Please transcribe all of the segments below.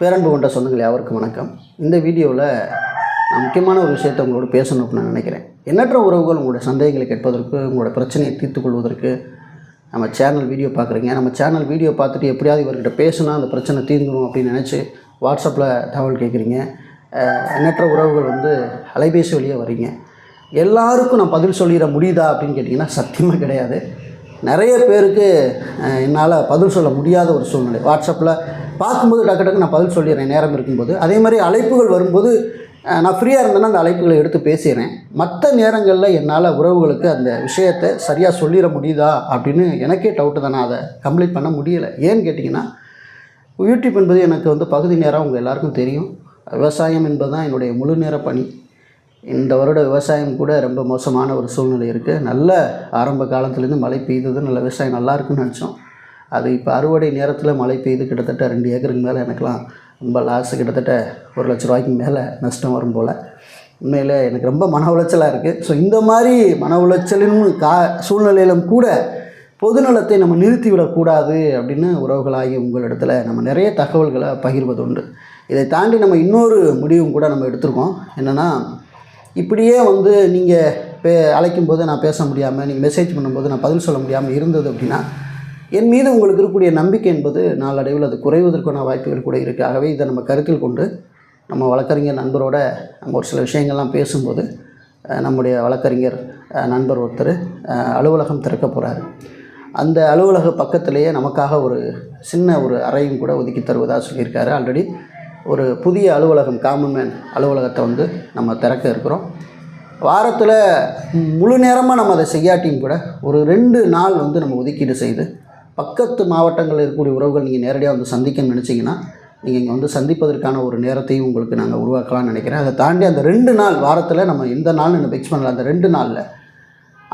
பேரன்பு கொண்ட சொந்தங்கள் யாவருக்கும் வணக்கம். இந்த வீடியோவில் நான் முக்கியமான ஒரு விஷயத்தை உங்களோட பேசணும் அப்படின்னு நான் நினைக்கிறேன். எண்ணற்ற உறவுகள் உங்களுடைய சந்தேகங்களை கேட்பதற்கு உங்களோட பிரச்சனையை தீர்த்து கொள்வதற்கு நம்ம சேனல் வீடியோ பார்க்குறீங்க. நம்ம சேனல் வீடியோ பார்த்துட்டு எப்படியாவது இவர்கிட்ட பேசினா அந்த பிரச்சனை தீர்ந்துடும் அப்படின்னு நினச்சி வாட்ஸ்அப்பில் தகவல் கேட்குறீங்க. எண்ணற்ற உறவுகள் வந்து அலைபேசி வழியாக வரீங்க. எல்லாருக்கும் நான் பதில் சொல்லிட முடியுதா அப்படின்னு கேட்டிங்கன்னா சத்தியமாக கிடையாது. நிறைய பேருக்கு என்னால் பதில் சொல்ல முடியாத ஒரு சூழ்நிலை. வாட்ஸ்அப்பில் பார்க்கும்போது டக்கு டக்கு நான் பதில் சொல்லிடுறேன். நேரம் இருக்கும்போது. அதே மாதிரி அழைப்புகள் வரும்போது நான் ஃப்ரீயாக இருந்தேன்னா அந்த அழைப்புகளை எடுத்து பேசிடுறேன். மற்ற நேரங்களில் என்னால் உறவுகளுக்கு அந்த விஷயத்தை சரியாக சொல்லிட முடியுதா அப்படின்னு எனக்கே டவுட்டு தான். நான் அதை கம்ப்ளீட் பண்ண முடியலை. ஏன்னு கேட்டிங்கன்னா யூடியூப் என்பது எனக்கு வந்து பகுதி நேரம் உங்கள் எல்லாருக்கும் தெரியும். விவசாயம் என்பது தான் என்னுடைய முழு நேர பணி. இந்த வருட விவசாயம் கூட ரொம்ப மோசமான ஒரு சூழ்நிலை இருக்குது நல்ல ஆரம்ப காலத்துலேருந்து மழை பெய்தது. நல்ல விவசாயம் நல்லா இருக்குன்னு நினச்சோம். அது இப்போ அறுவடை நேரத்தில் மழை பெய்து கிட்டத்தட்ட ரெண்டு ஏக்கருக்கு மேலே எனக்குலாம் ரொம்ப லாஸ் கிட்டத்தட்ட ஒரு லட்ச ரூபாய்க்கு மேலே நஷ்டம் வரும் போல். உண்மையில் எனக்கு ரொம்ப மன உளைச்சலாக இருக்குது ஸோ இந்த மாதிரி மன உளைச்சலும் கா சூழ்நிலையிலும் கூட பொதுநலத்தை நம்ம நிறுத்திவிடக்கூடாது அப்படின்னு உறவுகளாகி உங்களிடத்துல நம்ம நிறைய தகவல்களை பகிர்வது உண்டு. இதை தாண்டி நம்ம இன்னொரு முடிவும் கூட நம்ம எடுத்திருக்கோம். என்னென்னா இப்படியே வந்து நீங்கள் பே அழைக்கும் போது நான் பேச முடியாமல் நீங்கள் மெசேஜ் பண்ணும்போது நான் பதில் சொல்ல முடியாமல் இருந்தது அப்படின்னா என் மீது உங்களுக்கு இருக்கக்கூடிய நம்பிக்கை என்பது நாளடைவில் அது குறைவதற்கான வாய்ப்புகள் கூட இருக்குது ஆகவே இதை நம்ம கருத்தில் கொண்டு நம்ம வழக்கறிஞர் நண்பரோட நம்ம ஒரு சில விஷயங்கள்லாம் பேசும்போது நம்முடைய வழக்கறிஞர் நண்பர் ஒருத்தர் அலுவலகம் திறக்க போகிறாரு அந்த அலுவலக பக்கத்திலேயே நமக்காக ஒரு சின்ன ஒரு அறையும் கூட ஒதுக்கி தருவதாக சொல்லியிருக்காரு. ஆல்ரெடி ஒரு புதிய அலுவலகம் காமன்மேன் அலுவலகத்தை வந்து நம்ம திறக்க இருக்கிறோம். வாரத்தில் முழு நேரமாக நம்ம அதை செய்யாட்டியும் கூட ஒரு ரெண்டு நாள் வந்து நம்ம ஒதுக்கீடு செய்து பக்கத்து மாவட்டங்களில் இருக்கக்கூடிய உறவுகள் நீங்கள் நேரடியாக வந்து சந்திக்கணும்னு நினச்சிங்கன்னா நீங்கள் இங்கே வந்து சந்திப்பதற்கான ஒரு நேரத்தையும் உங்களுக்கு நாங்கள் உருவாக்கலாம்னு நினைக்கிறேன். அதை தாண்டி அந்த ரெண்டு நாள் வாரத்தில் நம்ம எந்த நாள்னு நம்ம ஃபிக்ஸ் பண்ணல அந்த ரெண்டு நாளில்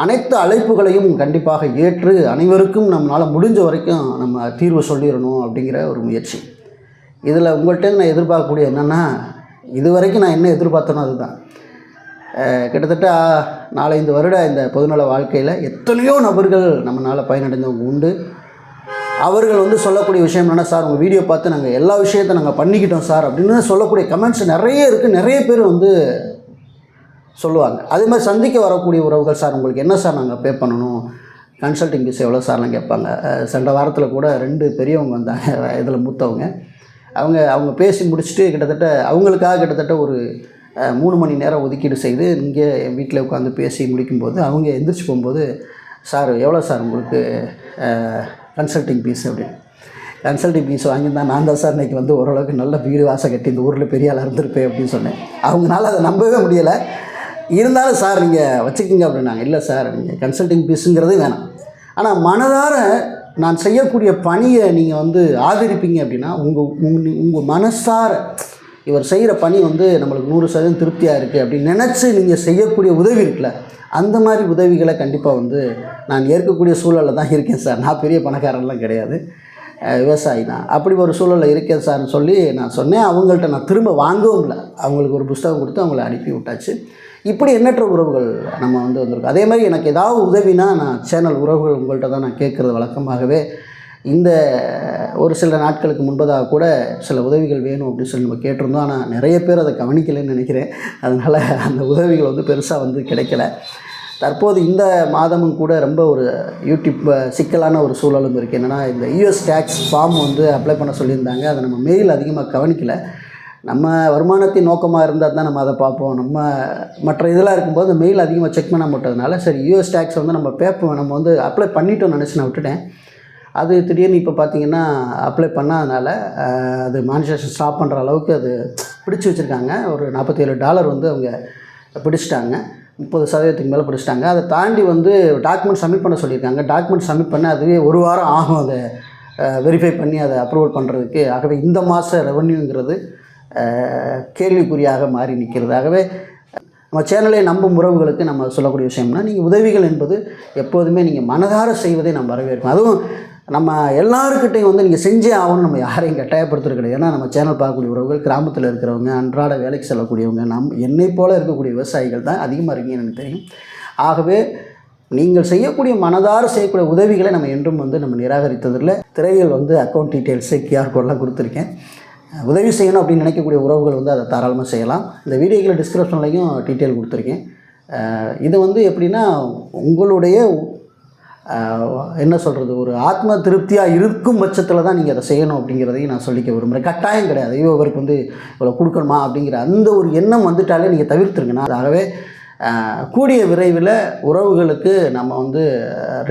அனைத்து அழைப்புகளையும் கண்டிப்பாக ஏற்று அனைவருக்கும் நம்மளால் முடிஞ்ச வரைக்கும் நம்ம தீர்வு சொல்லிடணும் அப்படிங்கிற ஒரு முயற்சி. இதில் உங்கள்கிட்ட நான் எதிர்பார்க்கக்கூடிய என்னென்னா இது வரைக்கும் நான் என்ன எதிர்பார்த்தனோ அதுதான். கிட்டத்தட்ட நாலஞ்சு வருட இந்த பொதுநல வாழ்க்கையில் எத்தனையோ நபர்கள் நம்மளால் பயனடைந்தவங்க உண்டு. அவர்கள் வந்து சொல்லக்கூடிய விஷயம் என்னென்னா சார் உங்கள் வீடியோ பார்த்து நாங்கள் எல்லா விஷயத்தையும் நாங்கள் பண்ணிக்கிட்டோம் சார் அப்படின்னு சொல்லக்கூடிய கமெண்ட்ஸ் நிறைய இருக்குது நிறைய பேர் வந்து சொல்லுவாங்க. அதே மாதிரி சந்திக்க வரக்கூடிய உறவுகள் சார் உங்களுக்கு என்ன சார் நாங்கள் பே பண்ணணும்? கன்சல்டிங் ஃபீஸ் எவ்வளோ சார்லாம் கேட்பாங்க. சென்ற வாரத்தில் கூட ரெண்டு பெரியவங்க வந்தாங்க. இதில் மூத்தவங்க. அவங்க அவங்க பேசி முடிச்சுட்டு கிட்டத்தட்ட அவங்களுக்காக கிட்டத்தட்ட ஒரு மூணு மணி நேரம் ஒதுக்கீடு செய்து இங்கே என் வீட்டில் உட்காந்து பேசி முடிக்கும்போது அவங்க எந்திரிச்சு போகும்போது சார் எவ்வளோ சார் உங்களுக்கு கன்சல்டிங் ஃபீஸ் அப்படின்னு. கன்சல்டிங் ஃபீஸ் வாங்கியிருந்தா நான் தான் சார் இன்றைக்கி வந்து ஓரளவுக்கு நல்ல வீடு வாசம் கட்டி இந்த ஊரில் பெரிய ஆளாக இருந்திருப்பேன் அப்படின்னு சொன்னேன். அவங்களால அதை நம்பவே முடியலை. இருந்தாலும் சார் நீங்கள் வச்சுக்கிங்க அப்படின்னாங்க. இல்லை சார் நீங்கள் கன்சல்டிங் ஃபீஸுங்கிறது வேணாம். ஆனால் மனதார நான் செய்யக்கூடிய பணியை நீங்கள் வந்து ஆதரிப்பீங்க அப்படின்னா உங்கள் உங்கள் உங்கள் மனசார இவர் செய்கிற பணி வந்து நம்மளுக்கு நூறு சதவீதம் திருப்தியாக இருக்குது அப்படின்னு நினச்சி நீங்கள் செய்யக்கூடிய உதவி இருக்குல்ல அந்த மாதிரி உதவிகளை கண்டிப்பாக வந்து நான் ஏற்கக்கூடிய சூழலில் தான் இருக்கேன் சார். நான் பெரிய பணக்காரன்லாம் கிடையாது. விவசாயி தான். அப்படி ஒரு சூழலில் இருக்கேன் சார்னு சொல்லி நான் சொன்னேன். அவங்கள்ட்ட நான் திரும்ப வாங்கவும் இல்லை. அவங்களுக்கு ஒரு புஸ்தகம் கொடுத்து அவங்கள அனுப்பி விட்டாச்சு. இப்படி எண்ணற்ற உறவுகள் நம்ம வந்து வந்திருக்கோம். அதே மாதிரி எனக்கு ஏதாவது உதவினா நான் சேனல் உறவுகள் உங்கள்கிட்ட தான் நான் கேட்குறது வழக்கமாகவே. இந்த ஒரு சில நாட்களுக்கு முன்பதாக கூட சில உதவிகள் வேணும் அப்படின்னு சொல்லி நம்ம கேட்டிருந்தோம். ஆனால் நிறைய பேர் அதை கவனிக்கலைன்னு நினைக்கிறேன். அதனால் அந்த உதவிகள் வந்து பெருசாக வந்து கிடைக்கல. தற்போது இந்த மாதமும் கூட ரொம்ப ஒரு யூடியூப் சிக்கலான ஒரு சூழலும் இருக்குது என்னென்னா இந்த யூஎஸ் டேக்ஸ் ஃபார்ம் வந்து அப்ளை பண்ண சொல்லியிருந்தாங்க. அதை நம்ம மெயில் அதிகமாக கவனிக்கலை. நம்ம வருமானத்தின் நோக்கமாக இருந்தால் தான் நம்ம அதை பார்ப்போம். நம்ம மற்ற இதெல்லாம் இருக்கும்போது மெயில் அதிகமாக செக் பண்ண மாட்டதுனால சரி யூஎஸ் டேக்ஸ் வந்து நம்ம பேப்பர் நம்ம வந்து அப்ளை பண்ணிட்டோம்னு நினச்சி நான் விட்டுட்டேன். அது திடீர்னு இப்போ பார்த்தீங்கன்னா அப்ளை பண்ணாதனால அது மானிட்டேஷன் ஸ்டாப் பண்ணுற அளவுக்கு அது பிடிச்சி வச்சுருக்காங்க. ஒரு நாற்பத்தேழு டாலர் வந்து அவங்க பிடிச்சிட்டாங்க. முப்பது சதவீதத்துக்கு மேலே பிடிச்சிட்டாங்க. அதை தாண்டி வந்து டாக்குமெண்ட் சப்மிட் பண்ண சொல்லியிருக்காங்க. டாக்குமெண்ட் சப்மிட் பண்ண அதுவே ஒரு வாரம் ஆகும் அதை வெரிஃபை பண்ணி அதை அப்ரூவல் பண்ணுறதுக்கு ஆகவே இந்த மாத ரெவன்யூங்கிறது கேள்விக்குறியாக மாறி நிற்கிறது ஆகவே நம்ம சேனலை நம்பும் உறவுகளுக்கு நம்ம சொல்லக்கூடிய விஷயம்னா நீங்கள் உதவிகள் என்பது எப்போதுமே நீங்கள் மனதார செய்வதை நம்ம வரவேற்கும். அதுவும் நம்ம எல்லாருக்கிட்டையும் வந்து நீங்கள் செஞ்சே ஆகணும்னு நம்ம யாரையும் கட்டாயப்படுத்துறது கிடையாது. ஏன்னா நம்ம சேனல் பார்க்கக்கூடிய உறவுகள் கிராமத்தில் இருக்கிறவங்க அன்றாட வேலைக்கு செல்லக்கூடியவங்க நம் என்னை போல் இருக்கக்கூடிய விவசாயிகள் தான் அதிகமாக இருக்கீங்கன்னு எனக்கு தெரியும். ஆகவே நீங்கள் செய்யக்கூடிய மனதார செய்யக்கூடிய உதவிகளை நம்ம என்றும் வந்து நம்ம நிராகரித்ததில்லை. திரையில் வந்து அக்கௌண்ட் டீட்டெயில்ஸு கியூஆர் கோடெலாம் கொடுத்துருக்கேன். உதவி செய்யணும் அப்படின்னு நினைக்கக்கூடிய உறவுகள் வந்து அதை தாராளமாக செய்யலாம். இந்த வீடியோக்களை டிஸ்கிரிப்ஷன்லையும் டீட்டெயில் கொடுத்துருக்கேன். இது வந்து எப்படின்னா உங்களுடைய என்ன சொல்கிறது ஒரு ஆத்ம திருப்தியாக இருக்கும் பட்சத்தில் தான் நீங்கள் அதை செய்யணும் அப்படிங்கிறதையும் நான் சொல்லிக்க விரும்புகிறேன் கட்டாயம் கிடையாது. ஐயோ இவருக்கு வந்து இவ்வளோ கொடுக்கணுமா அப்படிங்கிற அந்த ஒரு எண்ணம் வந்துட்டாலே நீங்கள் தவிர்த்துருங்கண்ணா ஆகவே கூடிய விரைவில் உறவுகளுக்கு நம்ம வந்து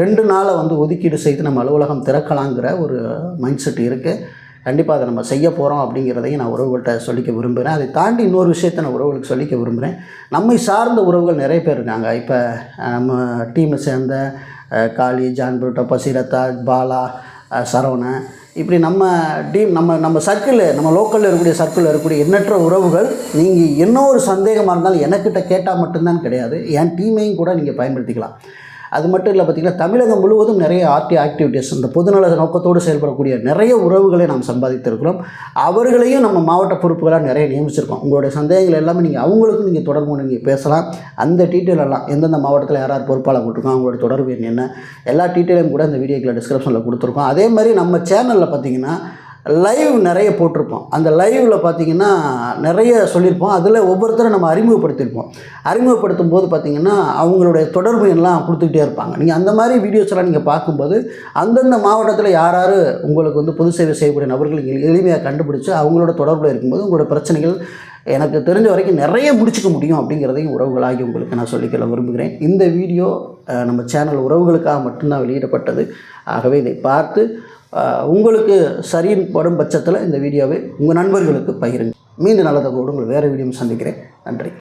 ரெண்டு நாளை வந்து ஒதுக்கீடு செய்து நம்ம அலுவலகம் திறக்கலாங்கிற ஒரு மைண்ட் செட் இருக்குது கண்டிப்பாக அதை நம்ம செய்ய போகிறோம் அப்படிங்கிறதையும் நான் உறவுகள்கிட்ட சொல்லிக்க விரும்புகிறேன் அதை தாண்டி இன்னொரு விஷயத்தை நான் உறவுகளுக்கு சொல்லிக்க விரும்புகிறேன் நம்மை சார்ந்த உறவுகள் நிறைய பேர் இருக்காங்க. இப்போ நம்ம டீமை சேர்ந்த காளி ஜான்புருட்டோ பசிரத்தா பாலா சரவண. சரவணன் இப்படி நம்ம டீம் நம்ம நம்ம சர்க்கிளில் நம்ம லோக்கலில் இருக்கக்கூடிய சர்க்கிளில் இருக்கக்கூடிய எண்ணற்ற உறவுகள் நீங்கள் என்ன ஒரு சந்தேகமாக இருந்தாலும் எனக்கிட்ட கேட்டால் மட்டும்தான் கிடையாது. என் டீமையும் கூட நீங்கள் பயன்படுத்திக்கலாம். அது மட்டும் இல்லை பார்த்திங்கன்னா தமிழகம் முழுவதும் நிறைய ஆர்டி ஆக்டிவிட்டீஸ் இந்த பொதுநல நோக்கத்தோடு செயல்படக்கூடிய நிறைய உறவுகளை நாம் சம்பாதித்திருக்கிறோம். அவர்களையும் நம்ம மாவட்ட பொறுப்புகளாக நிறைய நியமிச்சிருக்கோம். உங்களுடைய சந்தேகங்கள் எல்லாமே நீங்கள் அவங்களுக்கும் நீங்கள் தொடர்பு கொண்டு நீங்கள் பேசலாம். அந்த டீட்டெயில் எல்லாம் எந்தெந்த மாவட்டத்தில் யார் யார் பொறுப்பாளர் கொடுத்துருக்கோம் அவங்களோட தொடர்பு என்ன எல்லா டீட்டெயிலும் கூட இந்த வீடியோக்கில் டிஸ்கிரிப்ஷனில் கொடுத்துருக்கோம். அதே மாதிரி நம்ம சேனலில் பார்த்தீங்கன்னா லைவ் நிறைய போட்டிருப்போம். அந்த லைவில் பார்த்திங்கன்னா நிறைய சொல்லியிருப்போம். அதில் ஒவ்வொருத்தரும் நம்ம அறிமுகப்படுத்தியிருப்போம். அறிமுகப்படுத்தும் போது பார்த்திங்கன்னா அவங்களுடைய தொடர்பு எல்லாம் கொடுத்துக்கிட்டே இருப்பாங்க. நீங்கள் அந்த மாதிரி வீடியோஸ்லாம் நீங்கள் பார்க்கும்போது அந்தந்த மாவட்டத்தில் யார் யார் உங்களுக்கு வந்து பொது சேவை செய்யக்கூடிய நபர்கள் எளிமையாக கண்டுபிடிச்சு அவங்களோட தொடர்பில் இருக்கும்போது உங்களோட பிரச்சனைகள் எனக்கு தெரிஞ்ச வரைக்கும் நிறைய முடிச்சுக்க முடியும் அப்படிங்கிறதையும் உறவுகளாகி உங்களுக்கு நான் சொல்லிக்கொள்ள விரும்புகிறேன். இந்த வீடியோ நம்ம சேனல் உறவுகளுக்காக மட்டும்தான் வெளியிடப்பட்டது. ஆகவே இதை பார்த்து உங்களுக்கு சரியின் படும் பட்சத்தில் இந்த வீடியோவை உங்கள் நண்பர்களுக்கு பகிருங்க. மீண்டும் நல்லதை கூட உங்களை வேறு வீடியோ சந்திக்கிறேன். நன்றி.